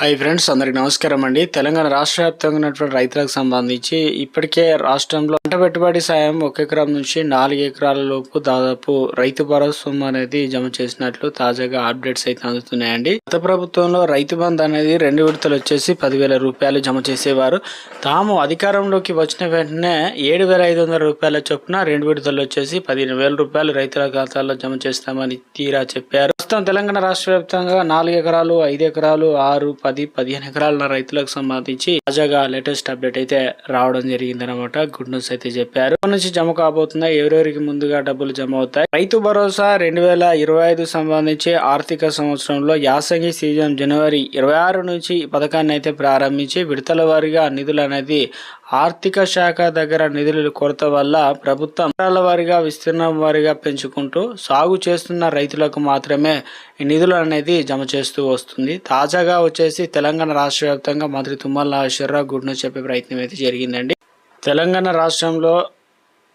Hi friends అందరికి నమస్కారం అండి. తెలంగాణ రాష్ట్ర వ్యాప్తంగా ఉన్నటువంటి రైతులకు సంబంధించి ఇప్పటికే రాష్ట్రంలో పంట పెట్టుబడి సాయం ఒక ఎకరం నుంచి నాలుగు ఎకరాల లోపు దాదాపు రైతు భరోసా అనేది జమ చేసినట్లు తాజాగా అప్డేట్స్ అయితే అందుతున్నాయండి. గత ప్రభుత్వంలో రైతు బంధు అనేది రెండు విడతలు వచ్చేసి పదివేల రూపాయలు జమ చేసేవారు. తాము అధికారంలోకి వచ్చిన వెంటనే ఏడు వేల ఐదు వందల రూపాయల చొప్పున రెండు విడతలు వచ్చేసి పదిహేను వేల రూపాయలు రైతుల ఖాతాల్లో జమ చేస్తామని తీరా చెప్పారు. ప్రస్తుతం తెలంగాణ రాష్ట్ర వ్యాప్తంగా నాలుగు ఎకరాలు ఐదు ఎకరాలు ఆరు పది పదిహేను ఎకరాల రైతులకు సంబంధించి తాజాగా లేటెస్ట్ అప్డేట్ అయితే రావడం జరిగింది అనమాట గుడ్ న్యూస్ అయితే చెప్పారు. నుంచి జమ కాబోతుందా ఎవరెవరికి ముందుగా డబ్బులు జమ అవుతాయి? రైతు భరోసా రెండు వేల ఇరవై ఐదు సంబంధించి ఆర్థిక సంవత్సరంలో యాసంగి సీజన్ జనవరి ఇరవై ఆరు నుంచి ఈ పథకాన్ని అయితే ప్రారంభించి విడతల వారీగా నిధులు అనేది ఆర్థిక శాఖ దగ్గర నిధుల కొరత వల్ల ప్రభుత్వం ఎకరాల వారిగా విస్తీర్ణం వారిగా పెంచుకుంటూ సాగు చేస్తున్న రైతులకు మాత్రమే ఈ నిధులు అనేది జమ చేస్తూ వస్తుంది. తాజాగా వచ్చేసి తెలంగాణ రాష్ట్ర వ్యాప్తంగా మంత్రి తుమ్మల నాగేశ్వరరావు గుడ్ చెప్పే ప్రయత్నం అయితే జరిగిందండి. తెలంగాణ రాష్ట్రంలో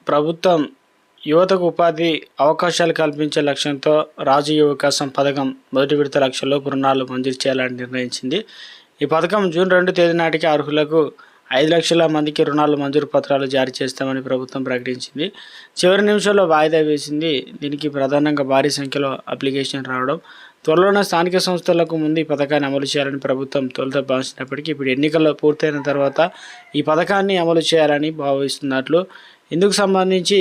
ప్రభుత్వం యువతకు ఉపాధి అవకాశాలు కల్పించే లక్ష్యంతో రాజీయ యువకాశం పథకం మొదటి విడత లక్షల్లో రుణాలు మంజూరు చేయాలని నిర్ణయించింది. ఈ పథకం జూన్ రెండు తేదీ నాటికి అర్హులకు ఐదు లక్షల మందికి రుణాలు మంజూరు పత్రాలు జారీ చేస్తామని ప్రభుత్వం ప్రకటించింది. చివరి నిమిషంలో వాయిదా వేసింది. దీనికి ప్రధానంగా భారీ సంఖ్యలో అప్లికేషన్ రావడం త్వరలోనే స్థానిక సంస్థలకు ముందు ఈ పథకాన్ని అమలు చేయాలని ప్రభుత్వం తొలుత భావించినప్పటికీ ఇప్పుడు ఎన్నికల్లో పూర్తయిన తర్వాత ఈ పథకాన్ని అమలు చేయాలని భావిస్తున్నట్లు. ఇందుకు సంబంధించి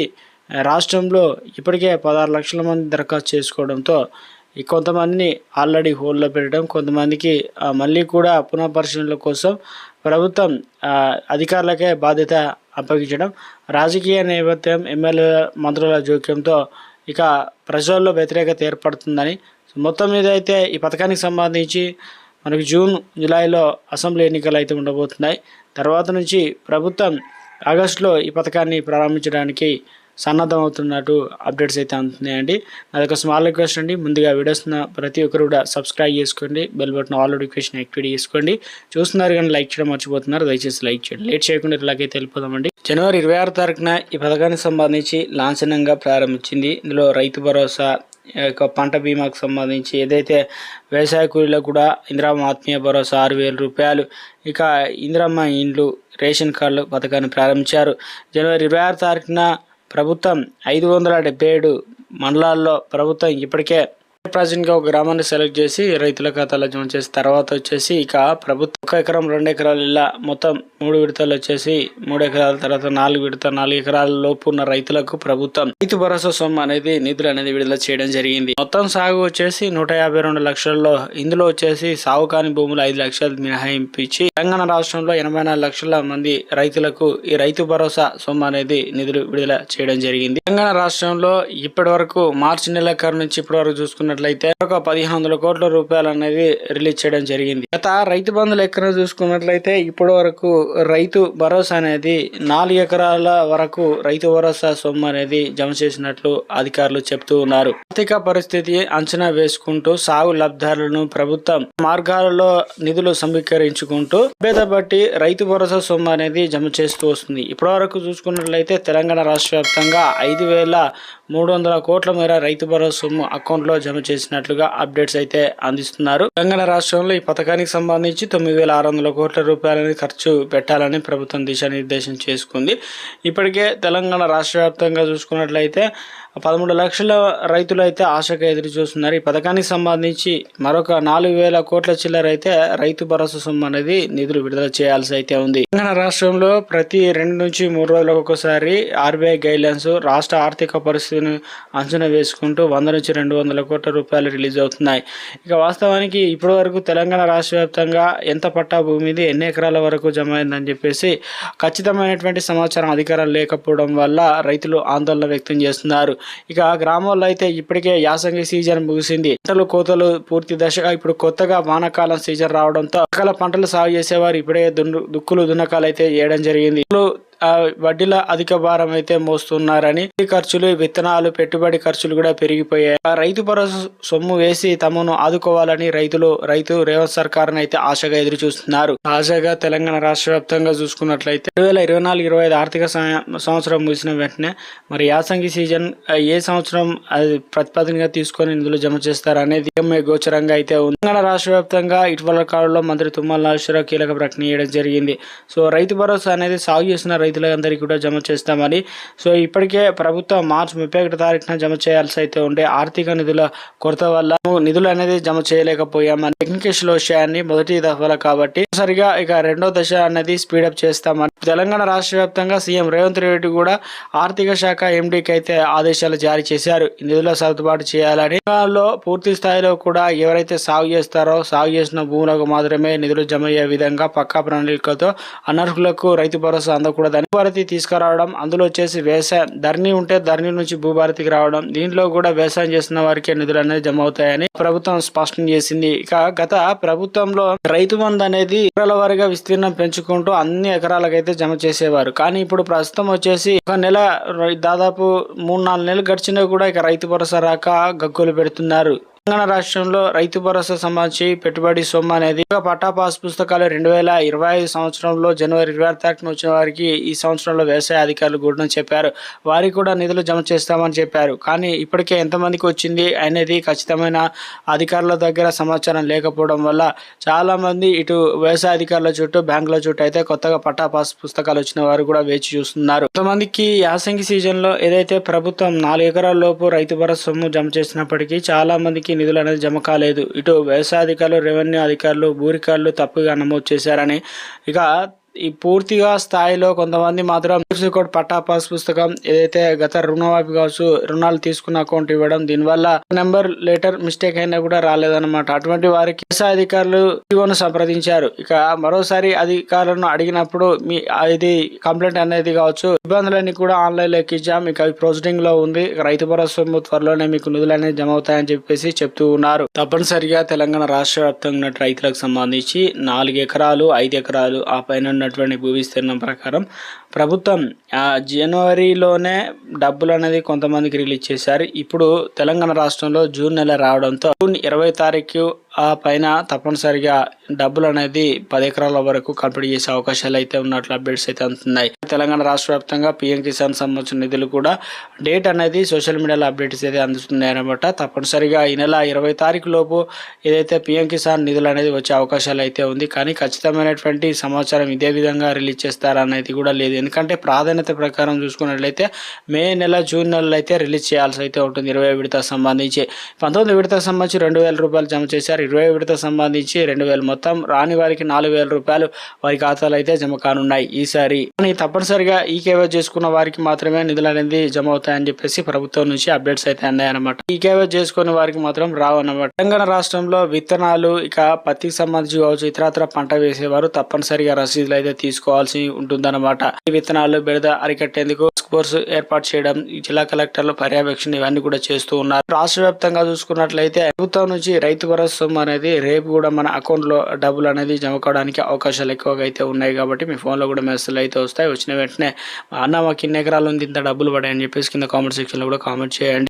రాష్ట్రంలో ఇప్పటికే పదహారు లక్షల మంది దరఖాస్తు చేసుకోవడంతో కొంతమందిని ఆల్రెడీ హోల్లో పెట్టడం కొంతమందికి మళ్ళీ కూడా పునఃపరిశీలనల కోసం ప్రభుత్వం అధికారులకే బాధ్యత అప్పగించడం రాజకీయ నేపథ్యం ఎమ్మెల్యే మంత్రుల జోక్యంతో ఇక ప్రజల్లో వ్యతిరేకత ఏర్పడుతుందని మొత్తం మీద అయితే ఈ పథకానికి సంబంధించి మనకి జూన్ జూలైలో అసెంబ్లీ ఎన్నికలు అయితే ఉండబోతున్నాయి. తర్వాత నుంచి ప్రభుత్వం ఆగస్టులో ఈ పథకాన్ని ప్రారంభించడానికి సన్నద్ధం అవుతున్నట్టు అప్డేట్స్ అయితే అందుతున్నాయండి. అదొక స్మాల్ రిక్వెస్ట్ అండి ముందుగా వీడియోస్ ప్రతి ఒక్కరు కూడా సబ్స్క్రైబ్ చేసుకోండి bell button all notification activate చేసుకోండి. చూస్తున్నారు కానీ లైక్ చేయడం మర్చిపోతున్నారు దయచేసి లైక్ చేయండి. లేట్ చేయకుండా ఇలాగైతే వెళ్ళిపోదామండి. జనవరి ఇరవై ఆరు తారీఖున ఈ పథకానికి సంబంధించి లాంఛనంగా ప్రారంభించింది. ఇందులో రైతు భరోసా యొక్క పంట బీమాకు సంబంధించి ఏదైతే వ్యవసాయ కూలీలకు కూడా ఇందిరమ్మ ఆత్మీయ భరోసా ఆరు వేల రూపాయలు ఇక ఇందిరమ్మ ఇండ్లు రేషన్ కార్డులు పథకాన్ని ప్రారంభించారు. జనవరి ఇరవై ఆరు తారీఖున ప్రభుత్వం ఐదు వందల డెబ్బై ఏడు మండలాల్లో ప్రభుత్వం ఇప్పటికే ప్రజెంట్గా ఒక గ్రామాన్ని సెలెక్ట్ చేసి రైతుల ఖాతాలో జమ చేసి తర్వాత వచ్చేసి ఇక ప్రభుత్వం ఒక ఎకరం రెండు ఎకరాలు ఇలా మొత్తం మూడు విడతలు వచ్చేసి మూడు ఎకరాల తర్వాత నాలుగు విడత నాలుగు ఎకరాల లోపు ఉన్న రైతులకు ప్రభుత్వం రైతు భరోసా సొమ్ము అనేది నిధులు అనేది విడుదల చేయడం జరిగింది. మొత్తం సాగు వచ్చేసి నూట యాభై రెండు లక్షల్లో ఇందులో వచ్చేసి సాగు కాని భూములు ఐదు లక్షలు మినహాయింపించి తెలంగాణ రాష్ట్రంలో ఎనభై నాలుగు లక్షల మంది రైతులకు ఈ రైతు భరోసా సొమ్ము అనేది నిధులు విడుదల చేయడం జరిగింది. తెలంగాణ రాష్ట్రంలో ఇప్పటి వరకు మార్చి నెలాఖరు నుంచి ఇప్పటి వరకు చూసుకున్నట్లయితే ఒక పదిహేను వందల కోట్ల రూపాయలు అనేది రిలీజ్ చేయడం జరిగింది. గత రైతు బంధు ఎక్కడ చూసుకున్నట్లయితే ఇప్పటి వరకు రైతు భరోసా అనేది నాలుగు ఎకరాల వరకు రైతు భరోసా సొమ్ము అనేది జమ చేసినట్లు అధికారులు చెప్తూ ఉన్నారు. ఆర్థిక పరిస్థితి అంచనా వేసుకుంటూ సాగు లబ్ధాలను ప్రభుత్వం మార్గాలలో నిధులు సమీకరించుకుంటూ భేద బట్టి రైతు భరోసా సొమ్ము అనేది జమ చేస్తూ వస్తుంది. ఇప్పటి వరకు చూసుకున్నట్లయితే తెలంగాణ రాష్ట్ర వ్యాప్తంగా ఐదు వేల మూడు వందల కోట్ల మేర రైతు భరోసా సొమ్ము అకౌంట్లో జమ చేసినట్లుగా అప్డేట్స్ అయితే అందిస్తున్నారు. తెలంగాణ రాష్ట్రంలో ఈ పథకానికి సంబంధించి తొమ్మిది వేల ఆరు వందల కోట్ల రూపాయలని ఖర్చు పెట్టాలని ప్రభుత్వం దిశానిర్దేశం చేసుకుంది. ఇప్పటికే తెలంగాణ రాష్ట్ర వ్యాప్తంగా చూసుకున్నట్లయితే పదమూడు లక్షల రైతులు అయితే ఆశగా ఎదురు చూస్తున్నారు. ఈ పథకానికి సంబంధించి మరొక నాలుగు వేల కోట్ల చిల్లర అయితే రైతు భరోసా సొమ్ము అనేది నిధులు విడుదల చేయాల్సి అయితే ఉంది. తెలంగాణ రాష్ట్రంలో ప్రతి రెండు నుంచి మూడు రోజులకు ఒకసారి ఆర్బీఐ గైడ్లైన్స్ రాష్ట్ర ఆర్థిక పరిస్థితిని అంచనా వేసుకుంటూ వంద నుంచి రెండు వందల కోట్ల రూపాయలు రిలీజ్ అవుతున్నాయి. ఇక వాస్తవానికి ఇప్పటి వరకు తెలంగాణ రాష్ట్ర వ్యాప్తంగా ఎంత పట్టా భూమిది ఎన్ని ఎకరాల వరకు జమ అయిందని చెప్పేసి ఖచ్చితమైనటువంటి సమాచారం అధికారాలు లేకపోవడం వల్ల రైతులు ఆందోళన వ్యక్తం చేస్తున్నారు. ఇక గ్రామాల్లో అయితే ఇప్పటికే యాసంగి సీజన్ ముగిసింది. పంటలు కోతలు పూర్తి దశగా ఇప్పుడు కొత్తగా వానాకాలం సీజన్ రావడంతో రకాల పంటలు సాగు చేసేవారు. ఇప్పుడే దుక్కులు దున్నకాలు అయితే వేయడం జరిగింది. వడ్డీల అధిక భారం అయితే మోస్తున్నారని ఈ ఖర్చులు విత్తనాలు పెట్టుబడి ఖర్చులు కూడా పెరిగిపోయాయి. ఆ రైతు భరోసా సొమ్ము వేసి తమను ఆదుకోవాలని రైతులు రైతు రేవంత్ సర్కార్ అయితే ఆశగా ఎదురు చూస్తున్నారు తాజాగా తెలంగాణ రాష్ట్ర వ్యాప్తంగా చూసుకున్నట్లయితే రెండు వేల ఇరవై నాలుగు ఇరవై ఐదు ఆర్థిక సంవత్సరం ముగిసిన వెంటనే మరి యాసంగి సీజన్ ఏ సంవత్సరం అది ప్రతిపాదనగా తీసుకొని నిధులు జమ చేస్తారనేది ఎంఏ గోచరంగా అయితే ఉంది. తెలంగాణ రాష్ట్ర వ్యాప్తంగా ఇటీవల కాలంలో మంత్రి తుమ్మల నాగేశ్వరరావు కీలక ప్రకటన చేయడం జరిగింది. సో రైతు భరోసా అనేది సాగు చేసిన రైతులందరికీ కూడా జమ చేస్తామని. సో ఇప్పటికే ప్రభుత్వం మార్చి ముప్పై ఒకటి తారీఖున జమ చేయాల్సి అయితే ఉండే ఆర్థిక నిధుల కొరత వల్ల నిధులు అనేది జమ చేయలేకపోయామని టెక్నికేషన్ విషయాన్ని మొదటి దఫల కాబట్టి సరిగా ఇక రెండో దశ అనేది స్పీడప్ చేస్తామని తెలంగాణ రాష్ట్ర వ్యాప్తంగా సీఎం రేవంత్ రెడ్డి కూడా ఆర్థిక శాఖ ఎండీకి అయితే ఆదేశాలు జారీ చేశారు. నిధుల సర్దుబాటు చేయాలని లో పూర్తి స్థాయిలో కూడా ఎవరైతే సాగు చేస్తారో సాగు చేసిన భూములకు మాత్రమే నిధులు జమ అయ్యే విధంగా పక్కా ప్రణాళికతో అనర్హులకు రైతు భరోసా అందకూడదని భూభారతి తీసుకురావడం అందులో వచ్చేసి వ్యవసాయం ధరణి ఉంటే ధరణి నుంచి భూభారతికి రావడం దీంట్లో కూడా వ్యవసాయం చేస్తున్న వారికి నిధులు అనేది జమ అవుతాయని ప్రభుత్వం స్పష్టం చేసింది. ఇక గత ప్రభుత్వంలో రైతు బంధు అనేది ఎకరాల వారిగా విస్తీర్ణం పెంచుకుంటూ అన్ని ఎకరాలకైతే జమ చేసేవారు. కానీ ఇప్పుడు ప్రస్తుతం వచ్చేసి ఒక నెల దాదాపు మూడు నాలుగు నెలలు గడిచినా కూడా ఇక రైతు భరోసా రాక గగ్గోలు పెడుతున్నారు. తెలంగాణ రాష్ట్రంలో రైతు భరోసా సంబంధించి పెట్టుబడి సొమ్ము అనేది పట్టా పాస్ పుస్తకాలు రెండు వేల ఇరవై ఐదు సంవత్సరంలో జనవరి ఇరవై ఆరు తారీఖున వచ్చిన వారికి ఈ సంవత్సరంలో వ్యవసాయ అధికారులు కూడా చెప్పారు. వారికి కూడా నిధులు జమ చేస్తామని చెప్పారు. కానీ ఇప్పటికే ఎంతమందికి వచ్చింది అనేది ఖచ్చితమైన అధికారుల దగ్గర సమాచారం లేకపోవడం వల్ల చాలామంది ఇటు వ్యవసాయ అధికారుల చుట్టూ బ్యాంకుల చుట్టూ అయితే కొత్తగా పట్టా పాస్ పుస్తకాలు వచ్చిన వారు కూడా వేచి చూస్తున్నారు. కొంతమందికి యాసంగి సీజన్లో ఏదైతే ప్రభుత్వం నాలుగు ఎకరాల లోపు రైతు భరోసా సొమ్ము జమ చేసినప్పటికీ చాలా మందికి నిధులు అనేది జమ కాలేదు. ఇటు వ్యవసాయ అధికారులు రెవెన్యూ అధికారులు భూరికారులు తప్పుగా నమోదు చేశారని ఇక ఈ పూర్తిగా స్థాయిలో కొంతమంది మాత్రం కోడ్ పట్టా పాస్ పుస్తకం ఏదైతే గత రుణమాఫీ కావచ్చు రుణాలు తీసుకున్న అకౌంట్ ఇవ్వడం దీనివల్ల నెంబర్ లెటర్ మిస్టేక్ అయినా కూడా రాలేదన్నమాట. అటువంటి వారికి వ్యవసాయ అధికారులు ఈవోను సంప్రదించారు. ఇక మరోసారి అధికారులను అడిగినప్పుడు మీ ఇది కంప్లైంట్ అనేది కావచ్చు ఇబ్బందులన్నీ కూడా ఆన్లైన్లో ఎక్కించాం ఇక ప్రొసీడింగ్లో ఉంది. రైతు భరోసా త్వరలోనే మీకు నిధులు అనేది జమ అవుతాయని చెప్పేసి చెప్తూ ఉన్నారు. తప్పనిసరిగా తెలంగాణ రాష్ట్ర వ్యాప్తంగా రైతులకు సంబంధించి నాలుగు ఎకరాలు ఐదు ఎకరాలు ఆ పైన ఉన్నటువంటి భూవిస్తీర్ణం ప్రకారం ప్రభుత్వం ఆ, జనవరిలోనే డబ్బులు అనేది కొంతమందికి రిలీజ్ చేశారు. ఇప్పుడు తెలంగాణ రాష్ట్రంలో జూన్ నెల రావడంతో జూన్ ఇరవై తారీఖు ఆ పైన తప్పనిసరిగా డబ్బులు అనేది పది ఎకరాల వరకు కంప్లీట్ చేసే అవకాశాలు అయితే ఉన్నట్లు అప్డేట్స్ అయితే అందుతున్నాయి. తెలంగాణ రాష్ట్ర వ్యాప్తంగా పిఎం కిసాన్ సంబంధించిన నిధులు కూడా డేట్ అనేది సోషల్ మీడియాలో అప్డేట్స్ అయితే అందుతున్నాయి అనమాట తప్పనిసరిగా ఈ నెల ఇరవై తారీఖు లోపు ఏదైతే పిఎం కిసాన్ నిధులు అనేది వచ్చే అవకాశాలు అయితే ఉంది. కానీ ఖచ్చితమైనటువంటి సమాచారం ఇదే విధంగా రిలీజ్ చేస్తారనేది కూడా లేదు. ఎందుకంటే ప్రాధాన్యత ప్రకారం చూసుకున్నట్లయితే మే నెల జూన్ నెలలో అయితే రిలీజ్ చేయాల్సి అయితే ఉంటుంది. ఇరవై విడత సంబంధించి పంతొమ్మిది విడత సంబంధించి రెండు వేల రూపాయలు జమ చేశారు. ఇరవై విడత సంబంధించి రెండు వేలు మొత్తం రాని వారికి నాలుగు వేల రూపాయలు వారి ఖాతాలు అయితే జమ కానున్నాయి ఈసారి. కానీ తప్పనిసరిగా ఈ కేవై చేసుకున్న వారికి మాత్రమే నిధులు అనేది జమ అవుతాయని చెప్పేసి ప్రభుత్వం నుంచి అప్డేట్స్ అయితే అన్నాయన్నమాట ఈ కేవై చేసుకునే వారికి మాత్రం రావన్నమాట. తెలంగాణ రాష్ట్రంలో విత్తనాలు ఇక పత్తికి సంబంధించి కావచ్చు ఇతరత్ర పంట వేసేవారు తప్పనిసరిగా రసీదులు అయితే తీసుకోవాల్సి ఉంటుందన్నమాట. విత్తనాలు బెడద అరికట్టేందుకు ఫోర్స్ ఏర్పాటు చేయడం జిల్లా కలెక్టర్లు పర్యవేక్షణ ఇవన్నీ కూడా చేస్తూ ఉన్నారు. రాష్ట్ర వ్యాప్తంగా చూసుకున్నట్లయితే ప్రభుత్వం నుంచి రైతు భరోసా అనేది రేపు కూడా మన అకౌంట్లో డబ్బులు అనేది జమ కావడానికి అవకాశాలు ఎక్కువగా అయితే ఉన్నాయి కాబట్టి మీ ఫోన్లో కూడా మెసేజ్లు అయితే వస్తాయి. వచ్చిన వెంటనే అన్న మాకు ఇన్ని ఎకరాలు ఉంది ఇంత డబ్బులు పడాయని చెప్పేసి కింద కామెంట్ సెక్షన్లో కూడా కామెంట్ చేయండి.